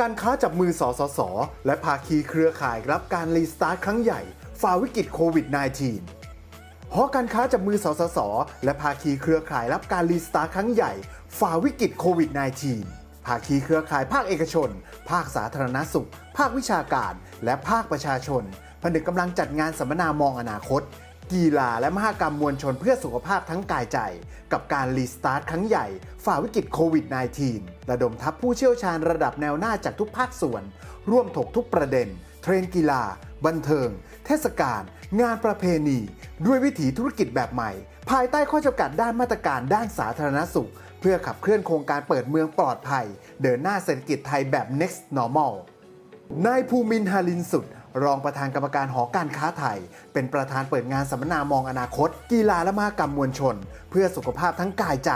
การค้าจับมือสสส และภาคีเครือข่ายรับการรีสตาร์ทครั้งใหญ่ฝ่าวิกฤตโควิด -19 หอการค้าจับมือสสส และภาคีเครือข่ายรับการรีสตาร์ทครั้งใหญ่ฝ่าวิกฤตโควิด -19 ภาคีเครือข่ายภาคเอกชน ภาคสาธารณสุข ภาควิชาการ และภาคประชาชนผนึกกำลังจัดงานสัมมนามองอนาคต กีฬาและมหกรรมมวลชนเพื่อสุขภาพทั้งกายใจ กับการรีสตาร์ทครั้งใหญ่ ฝ่าวิกฤตโควิด -19 ระดมทัพผู้เชี่ยวชาญระดับแนวหน้าจากทุกภาคส่วน ร่วมถกทุกประเด็น เทรนกีฬา บันเทิง เทศกาลงานประเพณี ด้วยวิถีธุรกิจแบบใหม่ ภายใต้ข้อจำกัดด้านมาตรการด้านสาธารณสุข เพื่อขับเคลื่อนโครงการเปิดเมืองปลอดภัย เดินหน้าเศรษฐกิจไทยแบบ next normal นายภูมินทร์ฮาลินสุด รองประธานกรรมการหอการค้าไทย เป็นประธานเปิดงานสัมมนามองอนาคต กีฬาและมหกรรมมวลชน เพื่อสุขภาพทั้งกายใจ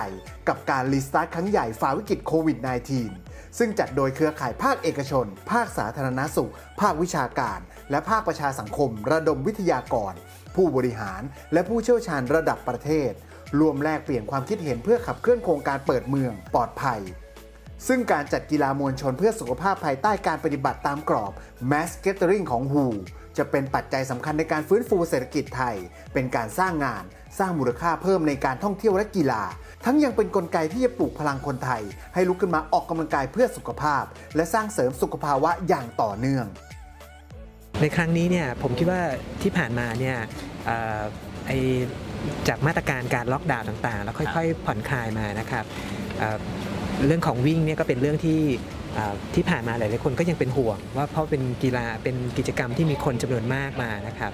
กับการรีสตาร์ทครั้งใหญ่ฝ่าวิกฤตโควิด -19 ซึ่งจัดโดยเครือข่ายภาคเอกชน ภาคสาธารณสุข ภาควิชาการ และภาคประชาสังคม ระดมวิทยากร ผู้บริหาร และผู้เชี่ยวชาญระดับประเทศรวมแลกเปลี่ยนความคิดเห็นเพื่อขับเคลื่อนโครงการเปิดเมืองปลอดภัย ซึ่งการจัดกีฬามวลชนเพื่อสุขภาพภายใต้การปฏิบัติตามกรอบ Mass Gathering ของ WHO จะเป็นปัจจัยสำคัญในการฟื้นฟูเศรษฐกิจไทย เป็นการสร้างงาน สร้างมูลค่าเพิ่มในการท่องเที่ยวและกีฬา ทั้งยังเป็นนกลไกที่จะปลูกพลังคนไทย ให้ลุกขึ้นมาออกกำลังกายเพื่อสุขภาพ และสร้างเสริมสุขภาวะอย่างต่อเนื่อง ในครั้งนี้เนี่ยผมคิดว่าที่ผ่านมาเนี่ยไอจากมาตรการการล็อกดาวน์ต่างๆ แล้วค่อยๆ ผ่อนคลายมานะครับ เรื่องของวิ่งเนี่ยก็เป็นเรื่องที่ที่ผ่านมาหลายๆคนก็ยังเป็นห่วง ว่าเพราะเป็นกีฬาเป็นกิจกรรมที่มีคนจำนวนมากมานะครับ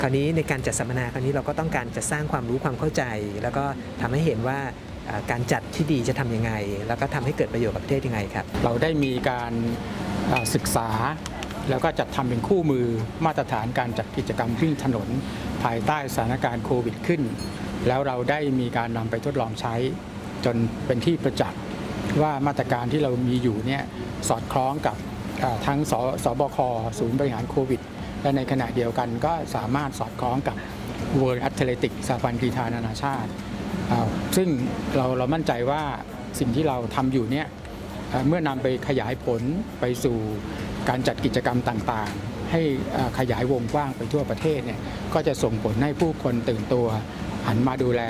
คราวนี้ในการจัดสัมมนาคราวนี้เราก็ต้องการจะสร้างความรู้ความเข้าใจ แล้วก็ทำให้เห็นว่าการจัดที่ดีจะทำยังไง แล้วก็ทำให้เกิดประโยชน์กับประเทศยังไงครับ เราได้มีการศึกษา แล้วก็จัดทำเป็นคู่มือมาตรฐานการจัดกิจกรรมวิ่งถนน ภายใต้สถานการณ์โควิดขึ้น แล้วเราได้มีการนำไปทดลองใช้จนเป็นที่ประจักษ์ ว่ามาตรการที่เรามีอยู่เนี่ยสอดคล้องกับทั้งสสบคศูนย์บริหารโควิด และในขณะเดียวกันก็สามารถสอดคล้องกับ World Athletic สหพันธ์กีฬานานาชาติ ซึ่งเราเรามั่นใจว่าสิ่งที่เราทำอยู่เนี่ยเมื่อนำไปขยายผลไปสู่การจัดกิจกรรมต่างๆ ให้ขยายวงกว้างไปทั่วประเทศเนี่ยก็จะส่งผลให้ผู้คนตื่นตัวหันมาดูแล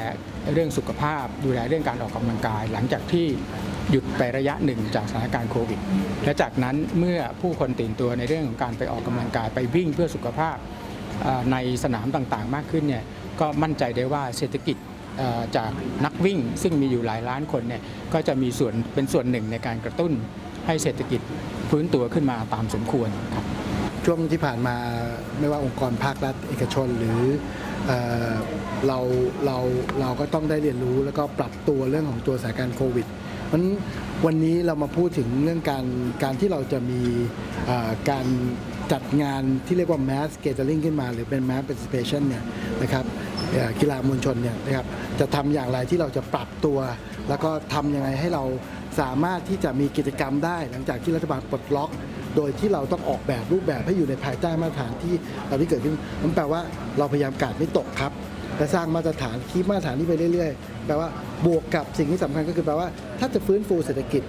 เรื่องสุขภาพ ดูแลเรื่องการออกกำลังกาย หลังจากที่ หยุดไประยะหนึ่งจากสถานการณ์โควิด และจากนั้นเมื่อผู้คนตื่นตัวในเรื่องของการไปออกกำลังกายไปวิ่งเพื่อสุขภาพในสนามต่างๆ มากขึ้นเนี่ยก็มั่นใจได้ว่าเศรษฐกิจจากนักวิ่งซึ่งมีอยู่หลายล้านคนเนี่ยก็จะมีส่วนเป็นส่วนหนึ่งในการกระตุ้นให้เศรษฐกิจฟื้นตัวขึ้นมาตามสมควรครับช่วงที่ผ่านมาไม่ว่าองค์กรภาครัฐเอกชนหรือเอเราเราเราก็ต้องได้เรียนรู้แล้วก็ปรับตัวเรื่องของตัวสถานการณ์โควิด เพราะฉะนั้นวันนี้เรามาพูดถึงเรื่องการการที่เราจะมีการจัดงานที่เรียกว่า mass gathering ขึ้นมา หรือเป็น mass participation เนี่ยนะครับกีฬามวลชนเนี่ยนะครับจะทำอย่างไรที่เราจะปรับตัว แล้วก็ทำยังไงให้เราสามารถที่จะมีกิจกรรมได้ หลังจากที่รัฐบาลปลดล็อก โดยที่เราต้องออกแบบรูปแบบให้อยู่ในภายใต้มาตรฐานที่เราที่เกิดขึ้นนั่นแปลว่าเราพยายามกาดไม่ตกครับ และสร้างมาตรฐานคีบมาตรฐานนี้ไปเรื่อยๆ แปลว่าบวกกับสิ่งที่สำคัญก็คือแปลว่าถ้าจะฟื้นฟูเศรษฐกิจ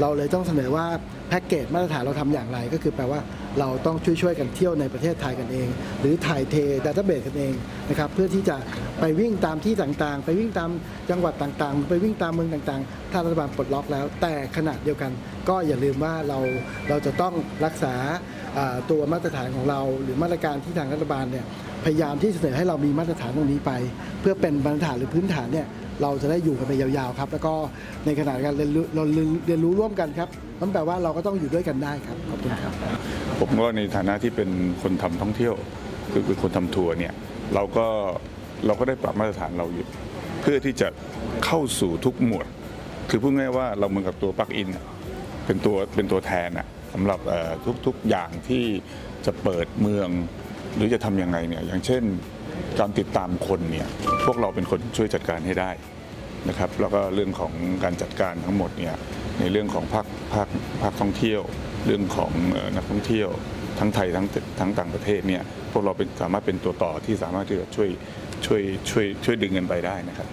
เราเลยต้องเสนอว่าแพ็กเกจมาตรฐานเราทำอย่างไร ก็คือแปลว่า เราต้องช่วยๆกันเที่ยวในประเทศไทยกันเอง หรือถ่ายเทดัตเตอร์เบสกันเองนะครับเพื่อที่จะไปวิ่งตามที่ต่างๆ ไปวิ่งตามจังหวัดต่างๆ ไปวิ่งตามเมืองต่างๆ ถ้ารัฐบาลปลดล็อกแล้ว แต่ขณะเดียวกัน ก็อย่าลืมว่าเราเราจะต้องรักษาอ่าตัวมาตรฐานของเรา หรือมาตรการที่ทางรัฐบาลเนี่ยพยายามที่เสนอให้เรามีมาตรฐานตรงนี้ไป เพื่อเป็นมาตรฐานหรือพื้นฐานเนี่ย เราจะได้อยู่กันไปยาวๆครับ แล้วก็ในขณะเดียวกันเรียนรู้เราเรียนรู้ร่วมกันครับนั่นแปลว่าเราก็ต้องอยู่ด้วยกันได้ครับขอบคุณครับ ผมก็ในฐานะที่เป็นคนทำท่องเที่ยว คือเป็นคนทำทัวร์เนี่ยเราก็เราก็ได้ปรับมาตรฐานเราอยู่ เพื่อที่จะเข้าสู่ทุกหมวด คือพูดง่ายว่าเราเหมือนกับตัวปลั๊กอินเป็นตัวเป็นตัวแทนอะสำหรับทุกๆอย่างที่จะเปิดเมือง หรือจะทำยังไงเนี่ยอย่างเช่น การติดตามคนเนี่ยพวกเราเป็นคนช่วยจัดการให้ได้นะครับแล้วก็เรื่องของการจัดการทั้งหมดเนี่ยในเรื่องของภาคภาคภาคท่องเที่ยว เรื่องของนักท่องเที่ยวทั้งไทยทั้งทั้งต่างประเทศเนี่ยพวกเราเป็นสามารถเป็นตัวต่อที่สามารถที่จะช่วยช่วยช่วยช่วยดึงเงินไปได้นะครับ